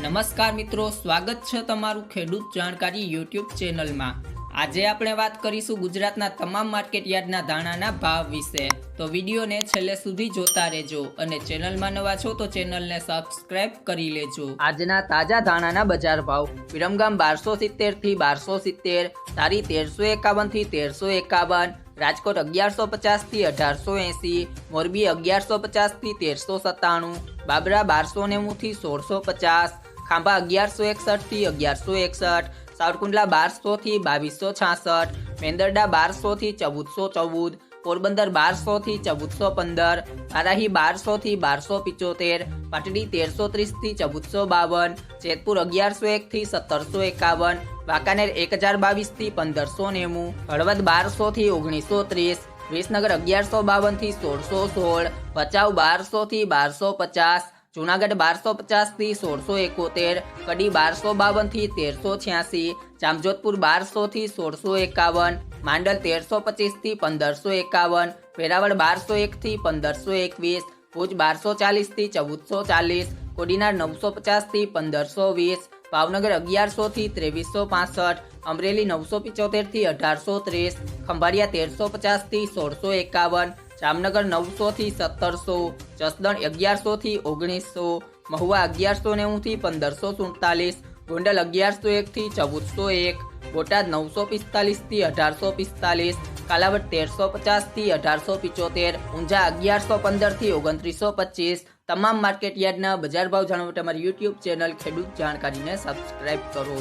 નમસ્કાર મિત્રો, સ્વાગત છે તમારું ખેડૂત જાણકારી યુટ્યુબ ચેનલમાં. આજે આપણે વાત કરીશું ગુજરાતના તમામ માર્કેટ યાર્ડના ધાણાના ભાવ વિશે. તો વિડીયોને છેલ્લે સુધી જોતા રહેજો અને ચેનલમાં નવા છો તો ચેનલને સબસ્ક્રાઇબ કરી લેજો. આજના તાજા ધાણાના બજાર ભાવ. વિરમગામ બારસો સિત્તેરથી બારસો સિત્તેર તારી તેરસો એકાવનથી તેરસો એકાવન, રાજકોટ અગિયારસો પચાસથી અઢારસો એંસી, મોરબી અગિયારસો પચાસથી તેરસો સત્તાણું, બાબરા બારસો નેવું થી સોળસો પચાસ ખાંભા અગિયારસો એકસઠથી અગિયારસો એકસઠ, સાવરકુંડલા બારસોથી બાવીસો છાસઠ, મેંદરડા બારસોથી ચૌદસો ચૌદ, પોરબંદર બારસોથી ચૌદસો પંદર આરાહી બારસોથી બારસો પિચોતેર, પાટડી તેરસો ત્રીસથી ચૌદસો બાવન, જેતપુર અગિયારસો એકથી સત્તરસો એકાવન, વાંકાનેર એક હજાર બાવીસથી પંદરસો નેવું, હળવદ બારસોથી ઓગણીસો ત્રીસ, વિસનગર અગિયારસો બાવનથી સોળસો સોળ, ભચાઉ બારસોથી બારસો પચાસ જુનાગઢ બારસો પચાસથી સોળસો એકોતેર, કડી બારસો બાવનથી તેરસો છ્યાસી, જામજોધપુર બારસો થી સોળસો એકાવન, માંડલ તેરસો પચીસથી પંદરસો એકાવન, વેરાવળ બારસો એક થી પંદરસો એકવીસ, ભુજ બારસો ચાલીસથી ચૌદસો ચાલીસ, કોડીનાર નવસો પચાસથી પંદરસો વીસ, ભાવનગર અગિયારસો થી ત્રેવીસો પાસઠ, અમરેલી નવસો પિચોતેરથી અઢારસો ત્રીસ, ખંભાળિયા તેરસો પચાસથી સોળસો એકાવન જામનગર નવસો થી સત્તરસો, જસદણ અગિયારસો થી ઓગણીસો મહુવા અગિયારસો નેવુંથી પંદરસો સુડતાલીસ, ગોંડલ અગિયારસો એકથી ચૌદસો એક, બોટાદ નવસો પિસ્તાલીસથી અઢારસો પિસ્તાલીસ, કાલાવડ તેરસો પચાસથી અઢારસો પિચોતેર, ઊંઝા અગિયારસો પંદરથી ઓગણત્રીસો પચીસ. તમામ માર્કેટ યાર્ડના બજાર ભાવ જાણવા માટે યુટ્યુબ ચેનલ ખેડૂત જાણકારીને સબસ્ક્રાઇબ કરો.